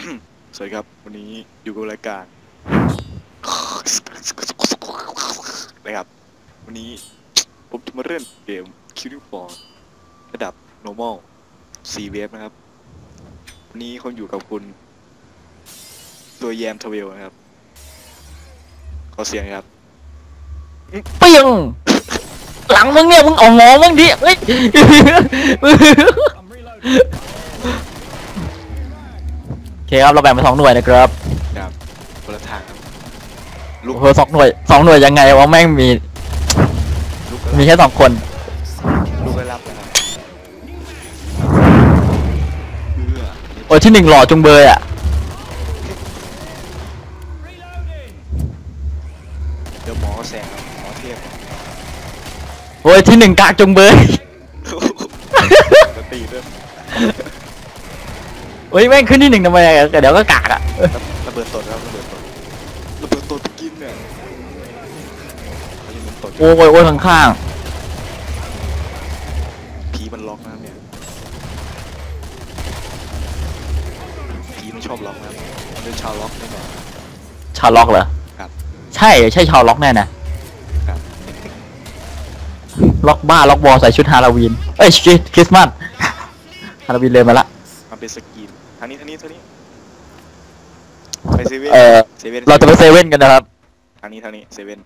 สวัสดีครับ วันนี้อยู่กับรายการนะครับ วันนี้ผมจะมาเล่นเกมคิวริฟอร์ระดับ normal 4เวฟนะครับ วันนี้เขาอยู่กับคุณ ตัวแยมทเวลนะครับ ขอเสียงครับเปียงหลังมึงเนี่ยมึงเอางอมึงดิเฮ้ย เคครับเราแบ่งเป็นสองหน่วยนะครับครับคนละทางครับลุกโอ้โหสองหน่วยสองหน่วยยังไงวะแม่งมีลุกมีแค่สองคนลุกไปรับนะครับเพื่อโอ้ยที่หนึ่งหล่อจุงเบยอะเดี๋ยวหมอแสงครับหมอเทพโอ้ยที่หนึ่งกากจุงเบย จะตีด้วย โอ้ยแม่งขึ้นที่หนึ่งทำไมอะเดี๋ยวก็กากอะระเบิดตดครับระเบิดตดระเบิดตดไปกินเนี่ยเขาจะมันตดโอ้ยโอ้ยข้างผีมันล็อกนะครับเนี่ยผีมันชอบล็อกนะครับมันเป็นชาวล็อกแน่นอนๆชาวล็อกเหรอครับใช่ใช่ชาวล็อกแน่นะครับล็อกบ้าล็อกบอลใส่ชุดฮาโลวีนเอ้ยชุดคริสต์มาสฮาโลวีนเลยมาละ มันเป็นสกินทางนี้ทางนี้ทางนี้ไปเซเว่นเออ เซเว่นเราจะไปเซเว่นกันนะครับ ทางนี้ทางนี้เซเว่น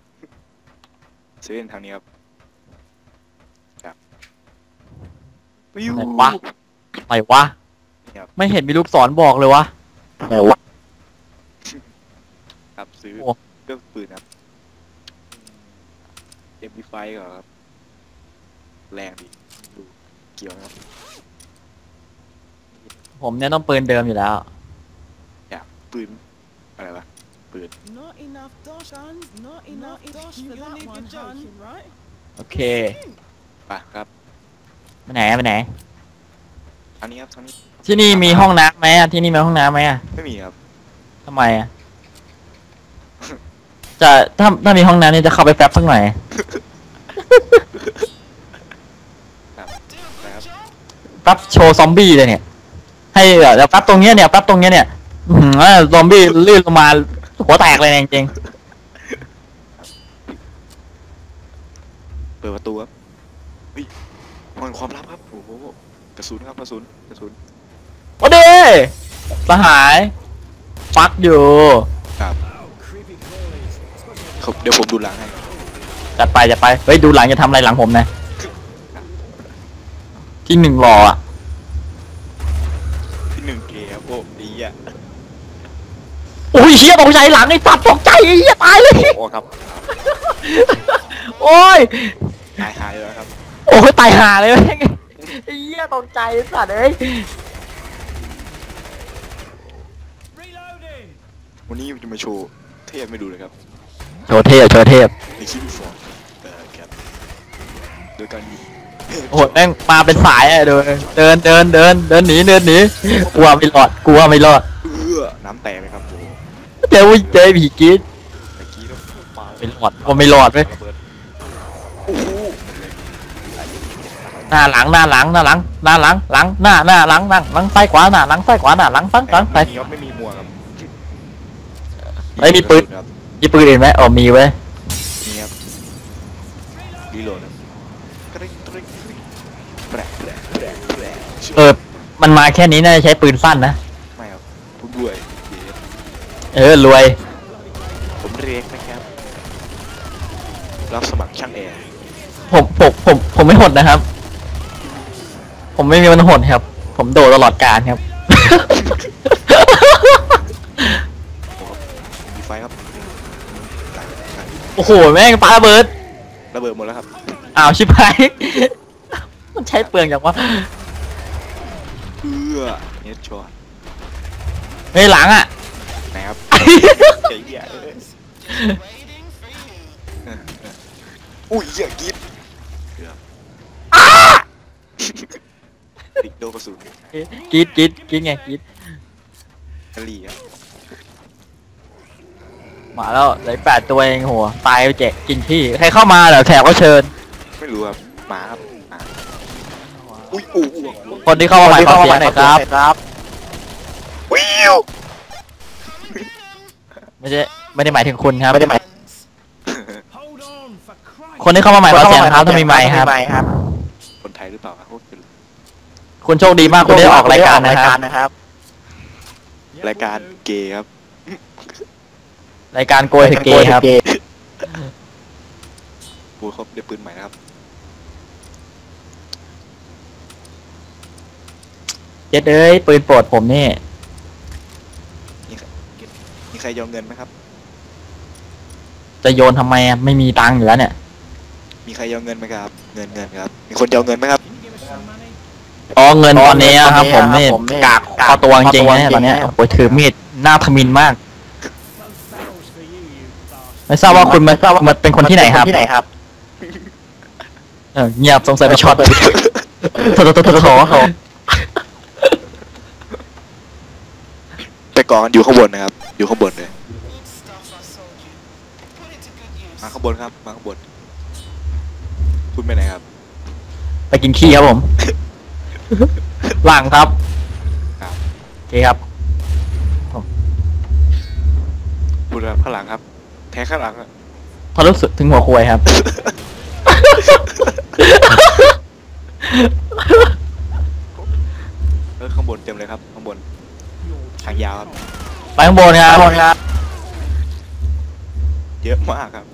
เซเว่นทางนี้ครับครับวิว ไหนวะ ไหนวะ ครับ ไม่เห็นมีลูกศรบอกเลยวะ ไหนวะ ครับซื้อโอ้ เครื่องปืนครับเอ็มพีไฟก่อนครับ แรงดีดูเกี่ยวนะครับ ผมเนี่ยต้องปืนเดิมอยู่แล้ว อยากปืนอะไรวะปืน Not enough dosh, son. Not enough dosh for that one, joking, right? โอเคไปครับไปไหนไปไหน ทางนี้ครับทางนี้ที่นี่มีห้องน้ำไหมอะที่นี่มีห้องน้ำไหมอะไม่มีครับทำไมอะจะถ้าถ้ามีห้องน้ำนี่จะเข้าไปแป๊บสักหน่อย ครับนะครับแป๊บโชว์ซอมบี้เลยเนี่ย ให้เดี๋ยวแป๊บตรงเนี้ยเนี่ยแป๊บตรงเนี้ยเนี่ยอื้อหือซอมบี้ลื่นลงมาหัวแตกเลยเนี่ยจริงเปิดประตูครับเฮ้ยมันความลับครับ โอ้โห กระสุนครับ กระสุน กระสุน ๆโอ้เด้สหายฟักอยู่ครับครับเดี๋ยวผมดูหลังให้จัดไปจัดไปเฮ้ยดูหลังจะทำอะไรหลังผมนะที่หนึ่งรออะ ที่หนึ่งเกมโอ้ดีอะ โอ้ยเฮียตกใจหลังไอ้สัตว์ตกใจไอ้เฮียตายเลย โอ้ครับโอ้ย หายหายแล้วครับโอ้ยตายห่าเลยแม่งไอ้เฮียตกใจไอ้สัตว์เอ้ย วันนี้จะมาโชว์เทพไม่ดูเลยครับโชว์เทพโชว์เทพในคลิปฟอร์เออครับโดยการยิงโอ้โหแม่งมาเป็นสายอะเดินเดินเดินเดินเดินหนีเดินหนีกลัวไม่รอดกลัวไม่รอด เออน้ำแตกเลยครับโอ้โหเจอวิเจอผีกรีดเมื่อกี้ต้องปาไม่รอดกลัวไม่รอดเว้ยระเบิดโอ้โหหน้าหลังหน้าหลังหน้าหลังหน้าหลังหลังหน้าหน้าหลังหลังหลังซ้ายขวาหน้าหลังซ้ายขวาหน้าหลังซ้ายหลังซ้ายไม่มีครับไม่มีมัวครับเฮ้ยมีปืน ครับมีปืนอื่นไหมอ๋อมีเว้ยมีครับรีโหลดครับกริ๊งกริ๊งกริ๊งแปลกแปลกแปลกแปลกเออมันมาแค่นี้น่าจะใช้ปืนสั้นนะ ไม่ครับผมด้วย เดี๋ยวเออรวย ผมเรียกนะครับ รับสมัครช่างแอร์ผมผมผมผมไม่หดนะครับ ผมไม่มีวันหดครับ ผมโดดตลอดการครับ มีไฟครับตายตายโอ้โห แม่งปาระเบิด ระเบิดหมดแล้วครับ อ้าว ชิบหาย มันใช้เปลืองอย่างวะเพื่อเนตช็อตเฮ้ยหลังอะ ไหนครับเจ๋งใหญ่เลยอุ้ยเหี้ยกรีดเกือบติดโดนกระสุนกรีดกรีดกรีดไงกรีดกะหรี่ครับมาแล้วเหลือแปดตัวเองโหตายไปแจกกินที่ใครเข้ามาเหรอแขกก็เชิญ ไม่รู้ครับหมาครับหมาอุ้ยอู้อู้อู้คนที่เข้ามาใหม่ขอเสียงหน่อยครับ วิว ไม่ใช่ไม่ได้หมายถึงคุณครับไม่ได้หมาย Hold on for Christ. คนที่เข้ามาใหม่ขอเสียงครับถ้ามีไมค์ครับ ครับคนไทยหรือเปล่าครับโอ้ยคุณโชคดีมากคุณได้ออกรายการนะครับนะครับรายการเกย์ครับ รายการโกยเทเกครับพูดครบได้ปืนใหม่นะครับ เจ็ดเอ้ยปืนโปรดผมนี่มีใครยอมเงินไหมครับ จะโยนทำไมอะไม่มีตังค์อยู่แล้วเนี่ย มีใครยอมเงินไหมครับ เงินเงินครับ มีคนยอมเงินไหมครับ Can you give us some money? อ๋อเงินตอนนี้อะครับตผอนมนี้นี่อะครับผมนี่กากพอตัวจริงๆนะเนี่ยตอนเนี้ยพอตัวจริงๆโอ้ยถือมีดหน้าทมินมาก Those barrels for you, you bastard. ไม่ทราบว่าคุณมามาเป็นคนที่ไหนครับที่ไหนครับเออเงียบสงสัยไปช็อตโถโถโถโถโถ แต่ก่อนอยู่ข้างบนนะครับ อยู่ข้างบนเลย Good stuff I sold you. Put it to good use. มาข้างบนครับ มาข้างบน คุณไปไหนครับ ไปกินขี้ครับผมหลังครับครับ โอเคครับ คุณครับข้างหลังครับ แท้ข้างหลังอะพอรู้สึกถึงหัวควยครับ เออข้างบนเต็มเลยครับ ข้างบน ทางยาวครับ ไปข้างบนครับครับเยอะมากครับ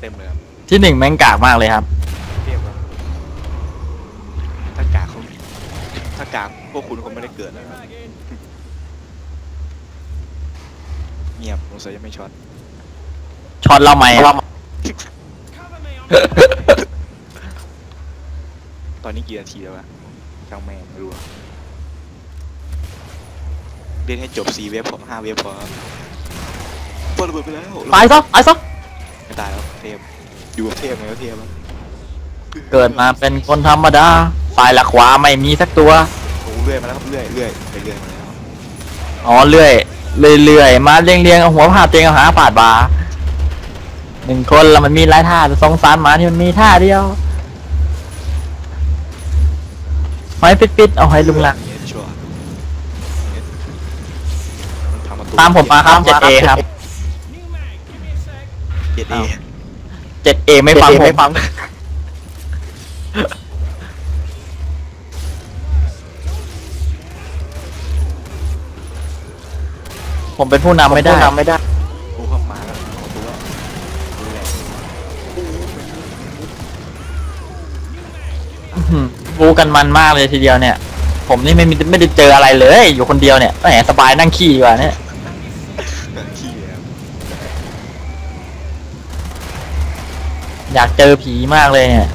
เต็มเลยครับที่หนึ่งแม่งกากมากเลยครับ เทียบครับถ้ากากเขาถ้ากากพวกคุณคงไม่ได้เกิดแล้วครับ Bag in. เงียบสงสัยจะไม่ช็อต ช็อตเราไหม Cover me, I'm ตอนนี้กี่นาทีแล้ววะช่างแม่งไม่รู้อะ เล่นให้จบสี่เวฟพอห้าเวฟพอครับเปิดระเบิดไปแล้วตายซะตายซะไม่ตายแล้วเทพอยู่กับเทพไงก็เทพแล้วเกิดมาเป็นคนธรรมดาฝ่ายละขวาไม่มีสักตัวโอ้เลื่อยมาแล้วครับเลื่อยเลื่อยไปเลื่อยมาแล้วอ๋อเลื่อยเลื่อยเลื่อยมาเรียงเรียงเอาหัวผ่าเตียงเอาหาปาดบาหนึ่งคนแล้วมันมีหลายท่าแต่สองสารหมาที่มันมีท่าเดียวหอยปิดปิดๆเอาให้ลุงหลัง ตูตามผมมาครับ 7A ครับ new mag. Give me a sec. เจ็ดเออ้าว 7A ไม่ฟังผมไม่ฟังผมเป็นผู้นำไม่ได้ ทำไม่ได้ กูเข้ามาแล้วเอาตัวดูแลอื้อหือบูกันมันมากเลยทีเดียวเนี่ย ผมนี่ไม่มีไม่ได้เจออะไรเลย อยู่คนเดียวเนี่ยแหมสบายนั่งขี้ดีกว่าเนี่ย ขี้เลยครับอยากเจอผีมากเลยเนี่ย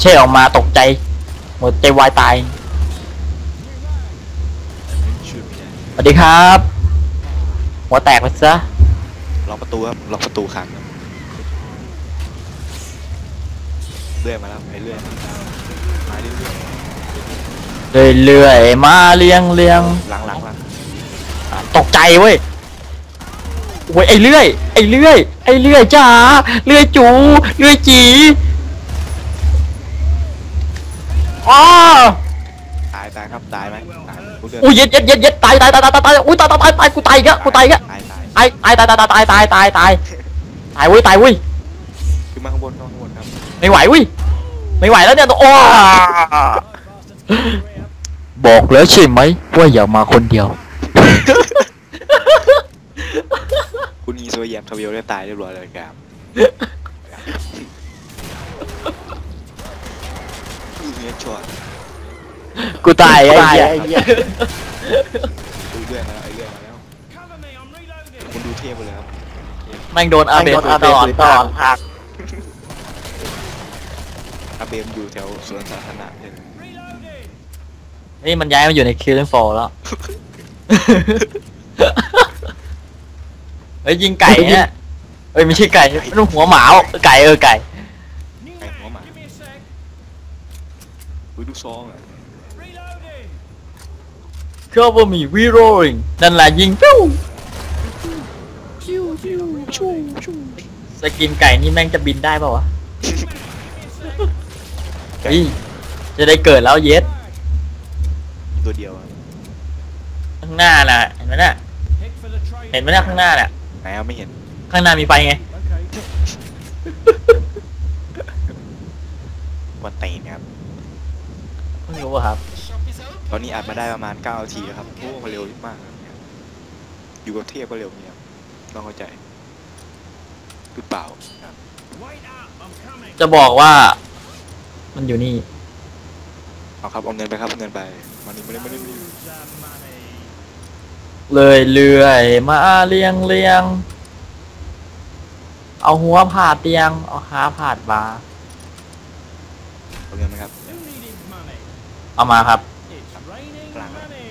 เช่ออกมาตกใจหมดใจวายตายช่วยไม่ได้สวัสดีครับ หัวแตกไปซะล็อกประตูครับล็อกประตูขังครับเลื่อยมาแล้วไปเลื่อยมาเรื่อยเรื่อยๆมาเรียงเรียงๆหลังหลังหลัง อะตกใจเว้ย โว้ยไอ้เลื่อยไอ้เลื่อยไอ้เลื่อยจ้าเลื่อยจูเลื่อยจีอ๋อตายตายครับตายไหมตายกูเลื่อนอุ้ยเย็ดเย็ดเย็ดเย็ดตายตายตายตายตายตายอุ้ยตายตายตายตายกูตายอีกแล้วกูตายอีกแล้วตายตายตายตายตายตายตายตายตายตายตายเว้ยตายเว้ยขึ้นมาข้างบนข้างบนครับไม่ไหวเว้ยไม่ไหวแล้วเนี่ยโอ้บอกแล้วใช่ไหมว่าอย่ามาคนเดียว คุณอีโซแยมทาเวลได้ตายเรียบร้อยเลยครับคือเฮดช็อตกูตายไอ้เหี้ยไอ้เหี้ยดูเลื่อยมาแล้วไอ้เลื่อยมาแล้วคุณดูเทพไปเลยครับแม่งโดนอาเบเบะนอาเบตลอดนตลอดพักอาเบมอยู่แถวสวนสาธารณะใช่ไหม Reloading. นี่มันย้ายมาอยู่ในคิลเลนฟอร์แล้ว เฮ้ยยิงไก่เนี่ยเอ้ยไม่ใช่ไก่มันหัวหมาไก่เออไก่ New Hey, mag. Mama. Give me a sec. อุ้ยดูซองอะ Reloading. cover me we rolling นั่นแหละยิงปิ้วสกินไก่นี่แม่งจะบินได้ป่าวะเฮ้ยจะได้เกิดแล้วเยสตัวเดียวอะข้างหน้าน่ะเห็นไหมน่ะ Head for the trade. เห็นไหมเนี่ยข้างหน้าเนี่ย ไหนเอาไม่เห็น ข้างหน้ามีไฟไง Okay. วันตีนครับเพิ่งรู้อะครับ The shop is open. ตอนนี้อัดมาได้ประมาณ9นาทีแล้วครับโอ้มาเร็วมากครับเนี่ยอยู่กับเทพก็เร็วเนี่ยต้องเข้าใจหรือเปล่าครับ Wait up, I'm coming. จะบอกว่า มันอยู่นี่เอาครับเอาเงินไปครับเอาเงินไปมันนี่ไม่ได้ไม่ได้ไม่ได้ Use that money. เลยเลื่อยมาเรียงเรียง เอาหัวผ่าเตียง เอาขาผ่าดบาร์เอาเงินไหมครับ Who needed money? เอามาครับ It's raining Plan. money.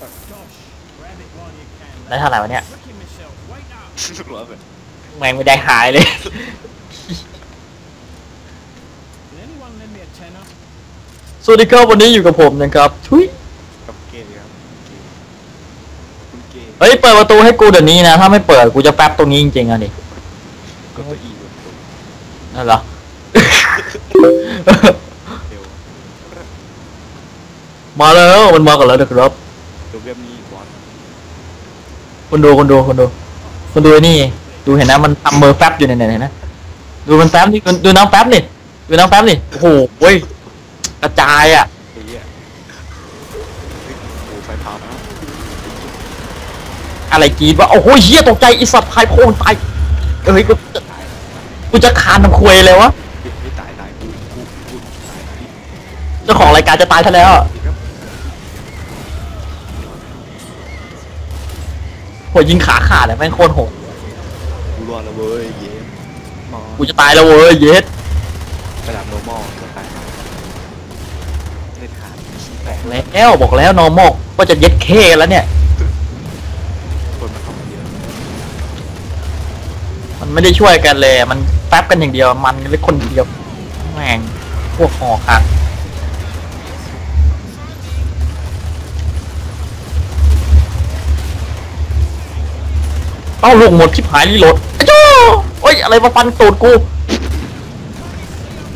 Gosh, grab it while you can. ได้เท่าไหร่วะเนี่ย Tricking myself. Wait up. รู้ว่าเป็นแม่งไม่ได้หายเลย Can anyone lend me a tenner? สวัสดีครับวันนี้อยู่กับผมนะครับทุย กับเกย์ครับเกย์คุณ เฮ้ยเปิดประตูให้กูเดี๋ยวนี้นะ ถ้าไม่เปิดกูจะแป๊บตรงนี้จริงๆอะดิก็ตัวอีบนตัวนั่นเหรอ เร็วมาแล้วมันมากันแล้วนะครับดูเว็บนี้บอสคนดูคนดูคนดูคนดูไอ้นี่ ดูเห็นนะมันทำมือแป๊บอยู่เนี่ยเห็นนะดูมันแป๊บนี่ดูดูน้องแป๊บนี่ดูน้องแป๊บนี่โอ้โหเว้ยกระจายอะ อะไรกรีดว่าโอ้โหเฮียตกใจไอีสัตว์พายโพงตายเอ้ยกูจะตายกูจะคานทำควยเลยวะไม่ตายตายกูกูกูตายตายเจ้าของรายการจะตายซะแล้วอะดีครับโหยิงขาขาดเลยแม่งโคตรโหดกูรอดแล้วเว้ยเย้มอกูจะตายแล้วเว้ยเย็ดระดับ normal จะตายเล่นขาดขี้แตกแล้วบอกแล้วนอร์มอกว่าจะเย็ดเคแล้วเนี่ย ไม่ได้ช่วยกันเลย มันแป๊บกันอย่างเดียว มันเลยคนเดียวแม่งพวกหอคักเอ้าลูกหมดชิบหายรีโหลดอ้โจ้โอ้ยอะไรมาฟันตูดกู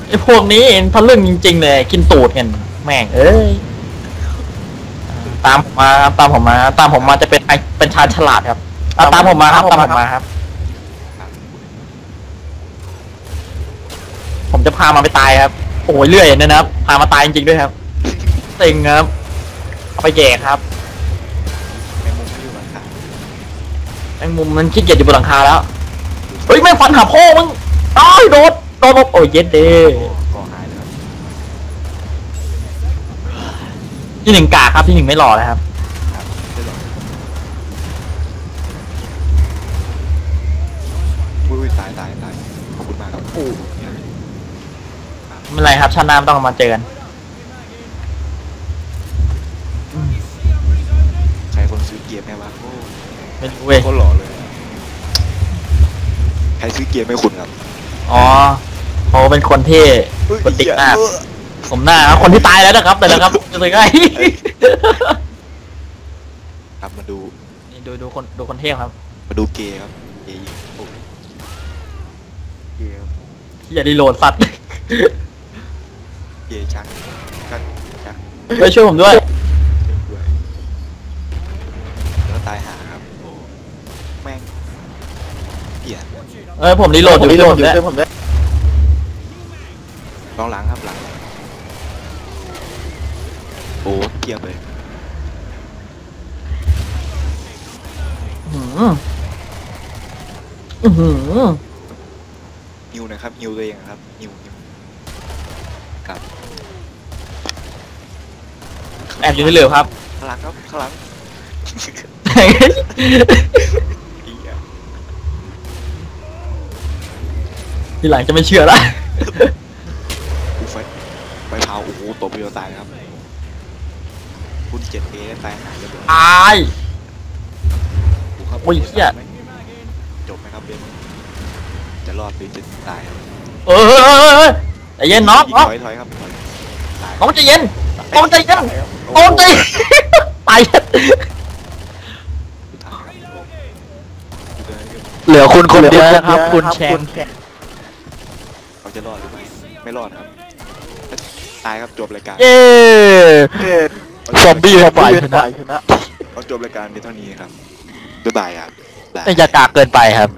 ไอพวกนี้ทะลึ่งจริง ๆ เลย กินตูดกันแม่งเอ้ยตามผมมาครับตามผมมา ตามผมมาจะเป็นไอเป็นชาญฉลาดครับอะตามผมมาครับตามผมมาครับ ผม จะพามาไปตายครับ โอ้ยเรื่อยเนี่ยนะครับ พามาตายจริงๆด้วยครับเต็งครับเอาไปแย่ครับแมงมุมไม่อยู่หลังคาแมงมุมมันขี้เกียจอยู่บนหลังคาแล้ว เฮ้ยแม่งฟันหาพ่อมึงอ้ายโดดโดดโอ้ยเย็ดเด้ก่อหายเลยครับที่หนึ่งกาครับที่หนึ่งไม่หล่อเลยครับ ครับได้หรออุ้ยตายตายตายขอบคุณมากครับโอ้ ไม่เป็นไรครับชาติหน้าไม่ต้องมาเจอกันใครคนซื้อเกียร์แม่วะโอ้ไม่รู้เว้ยโคตรหล่อเลย ใครซื้อเกียร์ไม่คุณครับอ๋อเขาเป็นคนที่กดติ๊กหน้าผมหน้าครับคนที่ตายแล้วนะครับ แต่นะครับจะเป็นไงครับมาดูนี่ดูดูคนดูคนเท่ครับ มาดูเกย์ครับเกย์ยิงโอ้เกย์ครับที่อย่าดีโหลดสัตว์ เกย์ชักชักชักไปช่วยผมด้วยเจ็บด้วยแล้วตายหาครับโอ้แม่งเกลียดเออผมรีโหลดอยู่รีโหลดอยู่ผมด้วยลองหลังครับหลังโอ้เกียบเลยอื้อหืออื้อหือฮิวหนะครับฮิวตัวเองครับฮิวฮิว ครับแอบอยู่ที่เหลือครับ ข้างหลังครับข้างหลังเหี้ยทีหลังจะไม่เชื่อละกูไฟไฟเผาโอ้โหตบไปโดนตายนะครับคุณเจ็ดเอตายหายเลยตาย กูครับโอ้ยเหี้ย จบไหมครับเบนจะรอดหรือจะตายครับ เออ ใจเย็นน้องน้องถอยถอยครับถอยตายน้องใจเย็นน้องใจเย็นตายครับน้องใจตายสุดท้ายครับโอ้สุดท้ายครับเหลือคุณคนเดียวนะครับ คุณแชงเขาจะรอดหรือไม่ไม่รอดครับตายครับจบรายการเย้ซอมบี้ฝ่ายชนะขอจบรายการในเท่านี้ครับบ๊ายบายครับบ๊ายบายแต่อย่ากากเกินไปครับ